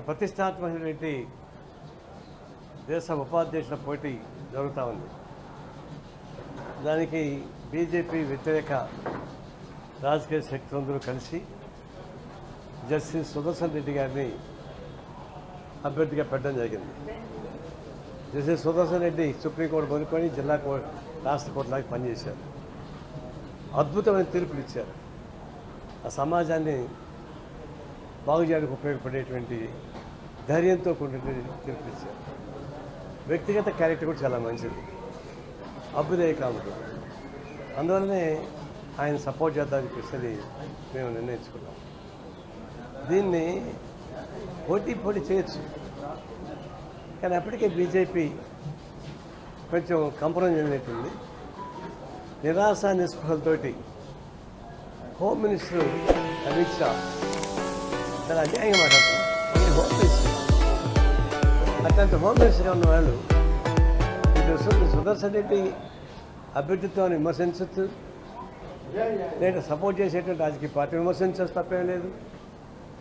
ఒక ప్రతిష్టాత్మకమైనటువంటి దేశ ఉపాధ్యక్షుల పోటీ జరుగుతూ ఉంది. దానికి బీజేపీ వ్యతిరేక రాజకీయ శక్తులందరూ కలిసి జస్టిస్ సుదర్శన్ రెడ్డి గారిని అభ్యర్థిగా పెట్టడం జరిగింది. జస్టిస్ సుదర్శన్ రెడ్డి సుప్రీంకోర్టు కొనుక్కొని జిల్లా కోర్టు రాష్ట్ర కోర్టులాగా పనిచేశారు. అద్భుతమైన తీర్పులు ఇచ్చారు. ఆ సమాజాన్ని బాగు చేయడానికి ఉపయోగపడేటువంటి ధైర్యంతో కూడినటువంటి తీర్పులు వ్యక్తిగత క్యారెక్టర్ కూడా చాలా మంచిది. అభ్యుదయ కాముడు. అందువల్లనే ఆయన సపోర్ట్ చేద్దామని చెప్పేసి మేము నిర్ణయించుకున్నాం. దీన్ని పోటీ పోటీ చేయొచ్చు. కానీ అప్పటికే బీజేపీ కొంచెం కంపరం చెందినట్టుంది నిరాశ నిస్పృహలతోటి హోమ్ మినిస్టర్ అమిత్ షా చాలా అన్యాయంగా మాట్లాడుతున్నారు నేను హోమ్ మినిస్టర్ అట్లాంటి హోమ్ మినిస్టర్గా ఉన్న వాళ్ళు ఇటు సుదర్శన్ రెడ్డి అభ్యర్థిత్వాన్ని విమర్శించవచ్చు లేదా సపోర్ట్ చేసేటువంటి రాజకీయ పార్టీ విమర్శించవచ్చు తప్పేం లేదు.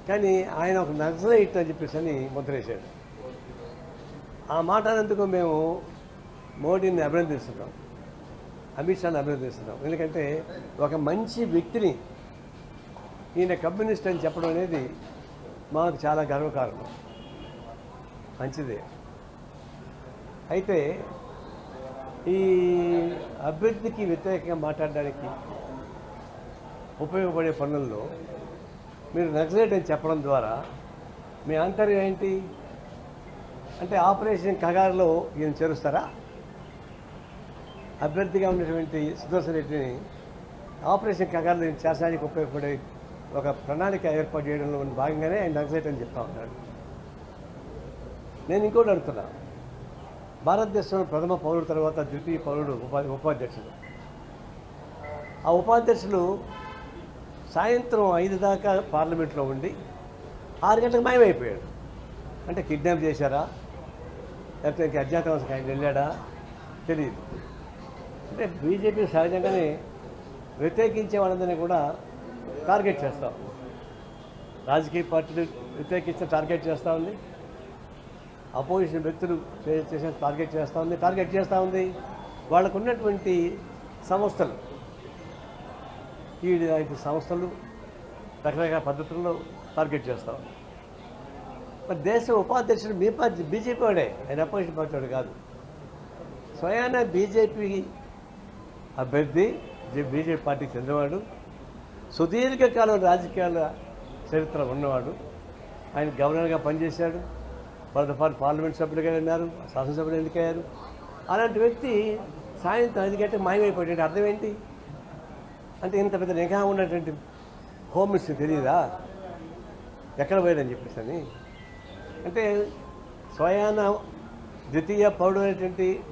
కానీ ఆయన ఒక నక్సలైట్ అని చెప్పేసి అని ముద్రేశాడు. ఆ మాట అన్నందుకు మేము మోడీని అభినందిస్తున్నాం. అమిత్ షాని అభినందిస్తున్నాం. ఎందుకంటే ఒక మంచి వ్యక్తిని ఈయన కమ్యూనిస్ట్ అని చెప్పడం అనేది మాకు చాలా గర్వకారణం. మంచిదే. అయితే ఈ అభ్యర్థికి వ్యతిరేకంగా మాట్లాడడానికి ఉపయోగపడే పనుల్లో మీరు నక్సలైట్ అని చెప్పడం ద్వారా మీ ఆంతర్యం ఏంటి? అంటే ఆపరేషన్ కగారులో ఈయన చేరుస్తారా? అభ్యర్థిగా ఉన్నటువంటి సుదర్శన్ రెడ్డిని ఆపరేషన్ కగారులో ఈయన చేర్చడానికి ఉపయోగపడే ఒక ప్రణాళిక ఏర్పాటు చేయడంలో భాగంగానే ఆయన నక్సలైట్ అని చెప్తా ఉన్నాడు. నేను ఇంకోటి అడుగుతున్నా. భారతదేశంలో ప్రథమ పౌరుడు తర్వాత ద్వితీయ పౌరుడు ఉపా ఉపాధ్యక్షుడు. ఆ ఉపాధ్యక్షులు సాయంత్రం ఐదు దాకా పార్లమెంట్లో ఉండి ఆరు గంటలకు మాయమైపోయాడు. అంటే కిడ్నాప్ చేశారా? లేకపోతే ఇంక అజ్ఞాతవాసకి ఆయన వెళ్ళాడా? తెలియదు అంటే బీజేపీ సహజంగానే వ్యతిరేకించే వాళ్ళందరినీ కూడా టార్గెట్ చేస్తాం. రాజకీయ పార్టీలు వ్యతిరేకించిన టార్గెట్ చేస్తూ ఉంది. అపోజిషన్ వ్యక్తులు చేసిన టార్గెట్ చేస్తూ ఉంది. టార్గెట్ చేస్తూ ఉంది. వాళ్ళకు ఉన్నటువంటి సంస్థలు ఈ లాంటి సంస్థలు రకరకాల పద్ధతుల్లో టార్గెట్ చేస్తూ ఉంది. మరి దేశ ఉపాధ్యక్షుడు మీ పార్టీ బీజేపీ వాడే. ఆయన అపోజిషన్ పార్టీ వాడు కాదు. స్వయాన బీజేపీ అభ్యర్థి బీజేపీ పార్టీకి చెందినవాడు. సుదీర్ఘకాలం రాజకీయాల చరిత్ర ఉన్నవాడు. ఆయన గవర్నర్గా పనిచేశాడు. వాళ్ళతో పార్లమెంట్ సభ్యులుగా ఉన్నారు శాసనసభ్యులు ఎన్నికయ్యారు. అలాంటి వ్యక్తి సాయంత్రం ఐదు గంటలకు మాయమైపోయాడు అర్థం ఏంటి? అంటే ఇంత పెద్ద నిఘా ఉన్నటువంటి హోమ్ మినిస్టర్ తెలియదా ఎక్కడ పోయాడని చెప్పేసి అని. అంటే స్వయాన ద్వితీయ పౌరుడు అనేటువంటి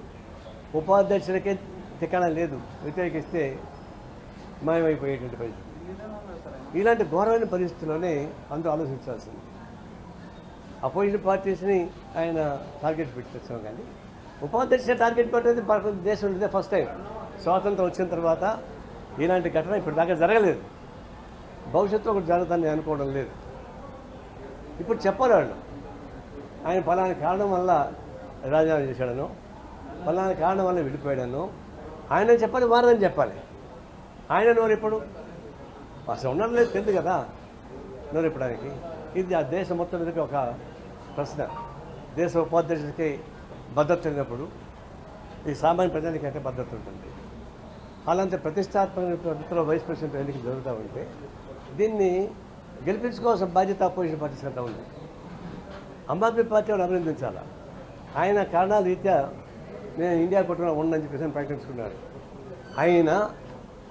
ఉపాధ్యక్షులకే తిక్కడం లేదు. వ్యతిరేకిస్తే మాయమైపోయేటువంటి పరిస్థితి. ఇలాంటి ఘోరమైన పరిస్థితుల్లోనే అందరూ ఆలోచించాల్సింది. అపోజిషన్ పార్టీస్ని ఆయన టార్గెట్ పెట్టేస్తాం కానీ ఉపాధ్యక్ష టార్గెట్ పెట్టేది భారతదేశం ఇదే ఫస్ట్ టైం. స్వాతంత్రం వచ్చిన తర్వాత ఇలాంటి ఘటన ఇప్పుడు దాకా జరగలేదు. భవిష్యత్తులో ఒకటి జరుగుతుందని నేను అనుకోవడం లేదు. ఇప్పుడు చెప్పాలి వాళ్ళు. ఆయన ఫలానా కారణం వల్ల రాజీనామా చేశాడను ఫలానా కారణం వల్ల విడిపోయాడను ఆయన చెప్పాలి వారని చెప్పాలి. ఆయన నోరు ఎప్పుడు అసలు ఉండడం లేదు తెలియదు కదా. నోరు ఇప్పడానికి ఇది ఆ దేశం మొత్తం మీదకి ఒక ప్రశ్న. దేశ ఉపాధ్యక్షుడికి భద్రత లేనప్పుడు ఈ సామాన్య ప్రజానికి అంటే భద్రత ఉంటుంది. అలాంటి ప్రతిష్టాత్మక పద్ధతిలో వైస్ ప్రెసిడెంట్ ఎన్నికలు జరుగుతూ ఉంటే దీన్ని గెలిపించుకోవాల్సిన బాధ్యత అపోజిషన్ పార్టీస్ అంతా ఉంది. ఆమ్ ఆద్మీ పార్టీ వాళ్ళు అభినందించాలా? ఆయన కారణాల రీత్యా నేను ఇండియా కుటుంబం ఉండని చెప్పేసి ప్రకటించుకున్నాడు ఆయన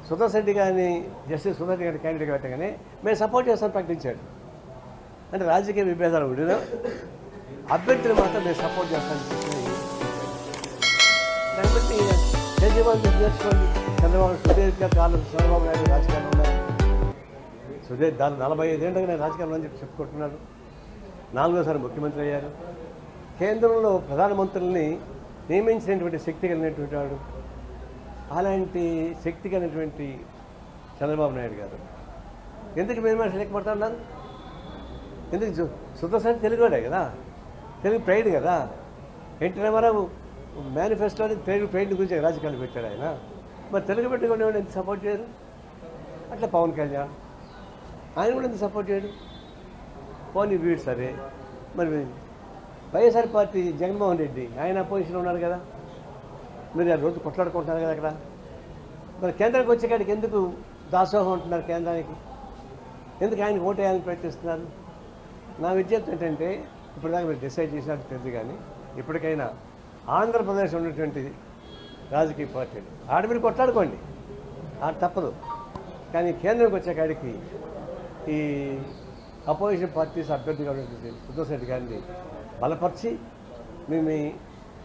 సుదర్శన్ రెడ్డి గారిని జస్టిస్ సుదర్శన్ రెడ్డి గారిని క్యాండిడేట్ పెట్టగానే మేము సపోర్ట్ చేస్తామని ప్రకటించాడు. అంటే రాజకీయ విభేదాలు ఉండిన అభ్యర్థులు మాత్రం మేము సపోర్ట్ చేస్తామని చెప్పి కాబట్టి కేజ్రీవాల్ చేసుకోండి. చంద్రబాబు సుదీర్ఘ కాలం చంద్రబాబు నాయుడు రాజకీయాలు ఉన్నారు. సుదీర్ దాని నలభై ఐదేళ్ళగా నేను రాజకీయాలు అని చెప్పి చెప్పుకుంటున్నాడు. నాలుగోసారి ముఖ్యమంత్రి అయ్యారు. కేంద్రంలో ప్రధానమంత్రుల్ని నియమించినటువంటి శక్తి కలిగినటువంటి వాడు అలాంటి శక్తి కలిగినటువంటి చంద్రబాబు నాయుడు గారు. ఎందుకు మీరు మనిషి లెక్కపడుతున్నారు ఎందుకు సు- సుదర్శన్ తెలుగుడే కదా? తెలుగు ప్రైడ్ కదా? ఎన్టీ రామారావు మేనిఫెస్టోని తెలుగు ప్రైడ్ గురించి రాజకీయాలు పెట్టాడు ఆయన. మరి తెలుగు పెట్టుకునేవాడు ఎంత సపోర్ట్ చేయరు అట్లా పవన్ కళ్యాణ్. ఆయన కూడా ఎంత సపోర్ట్ చేయడు? పోనీ వీడు సరే. మరి వైఎస్ఆర్ పార్టీ జగన్మోహన్ రెడ్డి ఆయన అపోజిషన్లో ఉన్నారు కదా? మీరు ఆ రోజు కొట్లాడుకుంటున్నారు కదా అక్కడ? మరి కేంద్రానికి వచ్చేకాడికి ఎందుకు దాసోహం ఉంటున్నారు కేంద్రానికి? ఎందుకు ఆయనకు ఓటు వేయాలని ప్రయత్నిస్తున్నారు? నా విజ్ఞప్తి ఏంటంటే ఇప్పుడు మీరు డిసైడ్ చేసినట్టు తెలియదు కానీ ఇప్పటికైనా ఆంధ్రప్రదేశ్ ఉన్నటువంటి రాజకీయ పార్టీలు ఆడ మీరు కొట్లాడుకోండి. ఆడ తప్పదు. కానీ కేంద్రంకి వచ్చేకాడికి ఈ అపోజిషన్ పార్టీస్ అభ్యర్థిగా ఉన్నటువంటి ఉద్దవ్ రెడ్డి గారిని బలపరిచి మేము మీ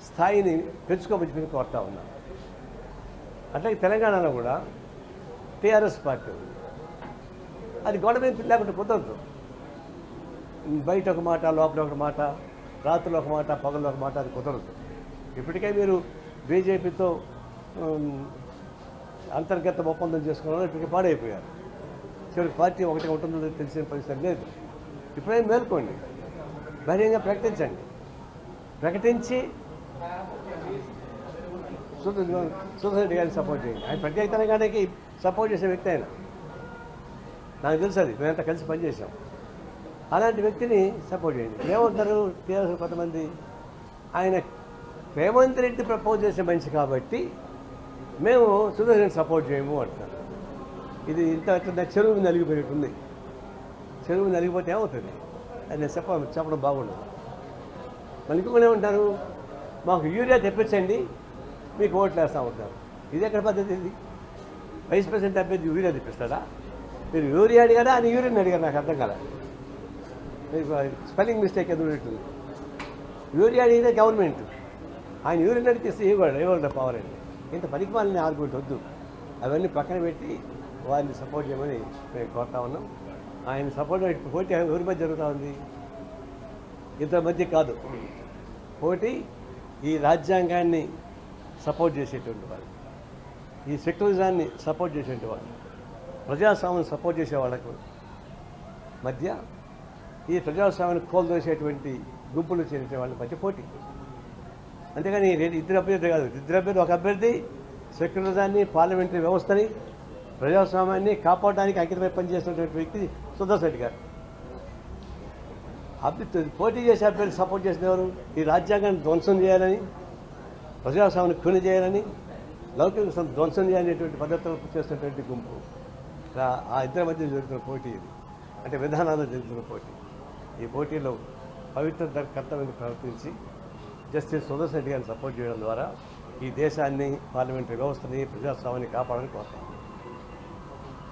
స్థాయిని పెంచుకోమని చెప్పి కోరుతా ఉన్నాం. అట్లాగే తెలంగాణలో కూడా టీఆర్ఎస్ పార్టీ ఉంది. అది గోడ మీద లేకుండా కుదరదు. బయట ఒక మాట లోపల ఒక మాట రాత్రులు ఒక మాట పగల్లో ఒక మాట అది కుదరదు. ఇప్పటికే మీరు బీజేపీతో అంతర్గత ఒప్పందం చేసుకోవడం ఇప్పటికే పాడైపోయారు. చివరికి పార్టీ ఒకటి ఉంటుందో తెలిసిన పరిస్థితి లేదు. ఇప్పుడేం మేల్కోండి? బహిరంగ ప్రకటించండి. ప్రకటించి సుధరెడ్డి గారిని సపోర్ట్ చేయండి ఆయన ప్రత్యేక తెలంగాణకి సపోర్ట్ చేసే వ్యక్తి ఆయన నాకు తెలుసు అది మేమంతా కలిసి పనిచేసాం అలాంటి వ్యక్తిని సపోర్ట్ చేయండి ఏమంటారు టీఆర్ఎస్ కొంతమంది ఆయన రేవంత్ రెడ్డి ప్రపోజ్ చేసే మనిషి కాబట్టి మేము సుధరెడ్డిని సపోర్ట్ చేయము అంటున్నారు ఇది ఇంత ఇంత చెరువు నలిగిపోయినట్టుంది చెరువు నలిగిపోతే ఏమవుతుంది అది నేను చెప్ప చెప్పడం బాగుండదు మళ్ళీ ఇంకొకటి ఏమంటారు మాకు యూరియా తెప్పించండి మీకు ఓట్లు వేస్తూ ఉంటారు. ఇది ఎక్కడ పద్ధతి ఇది? వైస్ ప్రెసిడెంట్ అభ్యర్థి యూరియా తెప్పిస్తాడా? మీరు యూరియా అడిగారా అని యూరియన్ అడిగారు నాకు అర్థం కదా మీకు స్పెల్లింగ్ మిస్టేక్ ఎదురు ఉంటుంది యూరియా అడిగితే గవర్నమెంట్. ఆయన యూరియన్ అడిగితే ఇవ్వడు ఇవ్వడు పవర్ అండి ఇంత పనికి వాళ్ళని ఆర్గ్యుమెంట్ వద్దు. అవన్నీ పక్కన పెట్టి వారిని సపోర్ట్ చేయమని మేము కోరుతా ఉన్నాం. ఆయన సపోర్ట్ పోటీ ఎవరి మధ్య జరుగుతూ ఉంది? ఇద్దరి మధ్య కాదు. పోటీ ఈ రాజ్యాంగాన్ని సపోర్ట్ చేసేటువంటి వాళ్ళు. ఈ సెక్యులరిజాన్ని సపోర్ట్ చేసేటువంటి వాళ్ళు. ప్రజాస్వామ్యం సపోర్ట్ చేసే వాళ్ళకు మధ్య ఈ ప్రజాస్వామ్యాన్ని కోల్దోసేటువంటి గుంపులు చేరే వాళ్ళ మధ్య పోటీ. అంతేగాని ఇద్దరు అభ్యర్థి కాదు. ఇద్దరు అభ్యర్థి ఒక అభ్యర్థి సెక్యులరిజాన్ని పార్లమెంటరీ వ్యవస్థని ప్రజాస్వామ్యాన్ని కాపాడడానికి అంకితమై పనిచేస్తున్నటువంటి వ్యక్తి సుదర్శన్ రెడ్డి గారు. అభ్యర్థి పోటీ చేసే అభ్యర్థి సపోర్ట్ చేసిన ఎవరు? ఈ రాజ్యాంగాన్ని ధ్వంసం చేయాలని ప్రజాస్వామ్యాన్ని ఖూని చేయాలని లౌకిక ధ్వంసం చేయాలనేటువంటి పద్ధతులు చేస్తున్నటువంటి గుంపు. ఆ- ఇద్దరి మధ్య జరుగుతున్న పోటీ ఇది. అంటే విధానాలు జరుగుతున్న పోటీ. ఈ పోటీలో పవిత్ర కర్తవ్యం ప్రవర్తించి జస్టిస్ సుదర్శన్ రెడ్డి గారిని సపోర్ట్ చేయడం ద్వారా ఈ దేశాన్ని పార్లమెంటరీ వ్యవస్థని ప్రజాస్వామ్యాన్ని కాపాడాలని కోరుతాను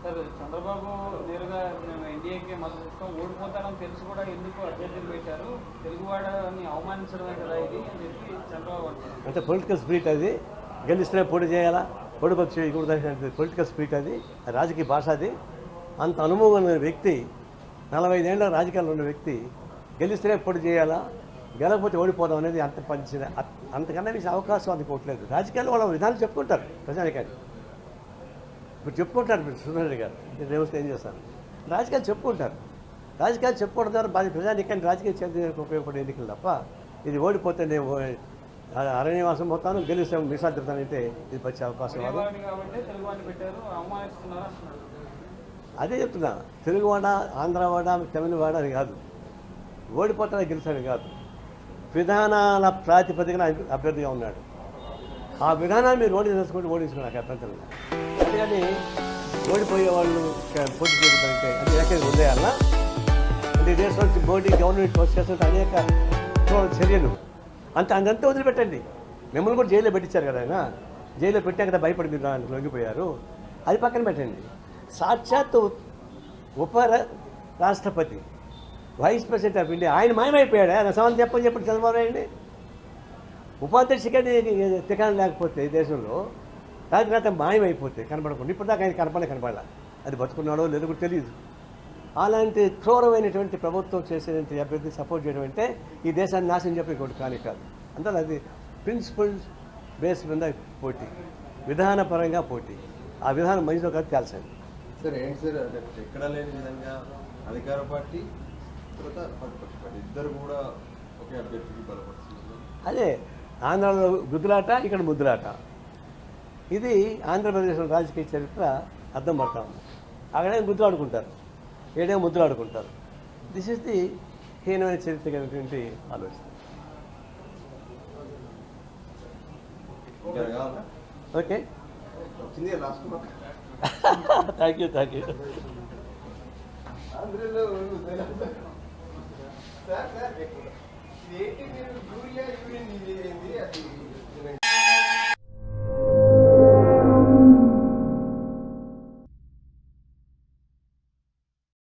సార్ చంద్రబాబు నేరుగా మేము ఎన్డీఏకి మద్దతు ఇస్తాం. ఓడిపోతారని తెలిసి కూడా ఎందుకు అభ్యర్థులు పెట్టారు? తెలుగువాడని అవమానించడమే కదా ఇది అని చెప్పి చంద్రబాబు అంటారు అంటే పొలిటికల్ స్పిరిట్ అది. గెలిస్తే పోటీ చేయాలా? పొడిపక్ష చేయకూడదు పొలిటికల్ స్పిరిట్ అది. రాజకీయ భాష అది. అంత అనుభవం ఉన్న వ్యక్తి నలభై ఐదేళ్ళ రాజకీయాల్లో ఉన్న వ్యక్తి గెలిస్తే పోటీ చేయాలా? గెలకపోతే ఓడిపోవడం అనేది అంత పంచిన అంతకన్నా మీకు అవకాశం అందుకోవట్లేదు రాజకీయాల్లో వాళ్ళ విధానం చెప్పుకుంటారు ప్రజానికాన్ని. ఇప్పుడు చెప్పుకుంటారు మీరు సురేంద్ర గారు. నేను వస్తే ఏం చేస్తాను? రాజకీయాలు చెప్పుకుంటారు. రాజకీయాలు చెప్పుకోవడం ద్వారా బాధ ప్రజానికాన్ని రాజకీయ చేతికి ఉపయోగపడే ఎన్నికలు తప్ప ఇది ఓడిపోతే నేను అరణ్యవాసం పోతాను గెలిస్తే తిడతానంటే ఇది వచ్చే అవకాశం అంటున్నారు. అదే చెప్తున్నా తెలుగువాడ ఆంధ్రవాడ తమిళవాడ అని కాదు. ఓడిపోతాడా గెలిచాడు కాదు. విధానాల ప్రాతిపదికన అభ్యర్థిగా ఉన్నాడు. ఆ విధానాన్ని మీరు ఓడి తెలుసుకుంటే ఓడించుకుని అంతేగాని ఓడిపోయే వాళ్ళు పోటీ చేయడంటే అది ఎక్కడ వదిలేయాలా అంటే ఈ దేశం నుంచి మోడీ గవర్నమెంట్ చేస్తున్న అనేక చర్యలు అంత అంతంతా వదిలిపెట్టండి మిమ్మల్ని కూడా జైల్లో పెట్టించారు కదా ఆయన జైల్లో పెట్టాక కదా భయపడి మీరు దానికి లొంగిపోయారు అది పక్కన పెట్టండి సాక్షాత్ ఉప రాష్ట్రపతి వైస్ ప్రెసిడెంట్ ఆఫ్ ఇండియా ఆయన మాయమైపోయాడు ఆయన సమాధానం చెప్పని చెప్పండి చంద్రబాబు నాయుడు ఉపాధ్యక్షుడికి తికాణం లేకపోతే ఈ దేశంలో రాత్రి రాత్రి మాయమైపోతే కనపడకుండా ఇప్పుడు దాకా ఆయన కనపడే కనపడాల. అది బతుకున్నాడో లేదో కూడా తెలియదు అలాంటి క్రూరమైనటువంటి ప్రభుత్వం చేసేటువంటి అభ్యర్థి సపోర్ట్ చేయడం అంటే ఈ దేశాన్ని నాశనం చెప్పి ఇంకోటి కానీ కాదు. అందువల్ల అది ప్రిన్సిపల్స్ బేస్ మీద పోటీ విధానపరంగా పోటీ. ఆ విధానం మంచిదో కాదు తేల్చండి సార్ ఏంటి సార్ అంటే ఎక్కడ లేని విధంగా అధికార పార్టీ తర్వాత ప్రతిపక్ష పార్టీ ఇద్దరు కూడా ఒకే అభ్యర్థికి బలపరుస్తున్నారు. అదే ఆంధ్రాలో గుద్దులాట ఇక్కడ ముద్దులాట. ఇది ఆంధ్రప్రదేశ్ రాజకీయ చరిత్ర అర్థం పడతా ఉంది. అక్కడే గుద్దులాడుకుంటారు ఏడే ముద్దులాడుకుంటారు. దిస్ ఇస్ ది హీనమైన చరిత్ర కలిగినటువంటి ఆలోచన okay thank you thank you sir sir ఏంటి మీరు యూరియా యూరియన్ ఇది ఏంది అది